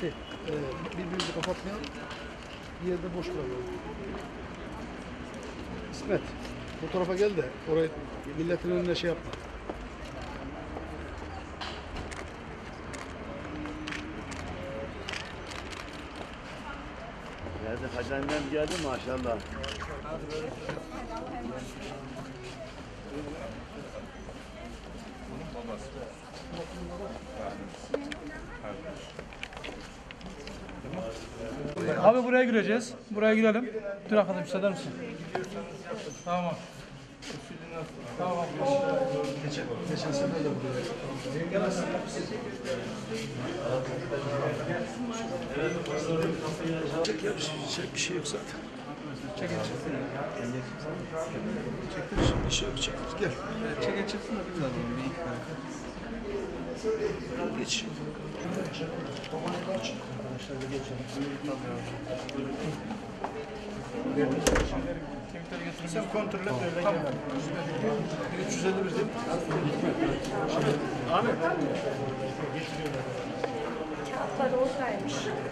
Şey, e, birbirimizi kapatmayalım. Bir yerde boş bırakalım. İsmet, bu tarafa gel de orayı milletin önüne şey yapma. Geldi Hacı annem geldi maşallah. Abi buraya gireceğiz. Buraya girelim. Dur arkadaşım müsaade misin? Tamam. Tamam. Geçen, geçen de buraya. Şey- bir şey yok zaten. Çekin çıksın. Çektir, bir şey yok, çektir. Gel. Çekin çıksın da biz alalım bir iki tane. Geç. Kemikleri getirin. Sen kontrol et öyle tamam. 351 değil mi? Kağıtlar oradaymış. Numaralar.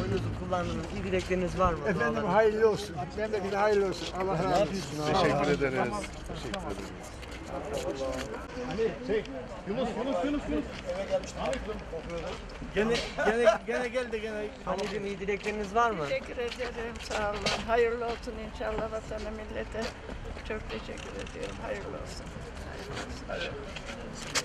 Oyunuzu kullandınız. İyi dilekleriniz var mı? Efendim hayırlı olsun. Memlekete hayırlı olsun. Allah razı olsun. Teşekkür ederiz. Teşekkür ederiz. Gene, gene, gene geldi gene. Anneciğim iyi dilekleriniz var mı? Teşekkür ederim. Sağ olun. Hayırlı olsun inşallah vatana millete. Çok teşekkür ediyorum. Hayırlı olsun. Hayırlı olsun.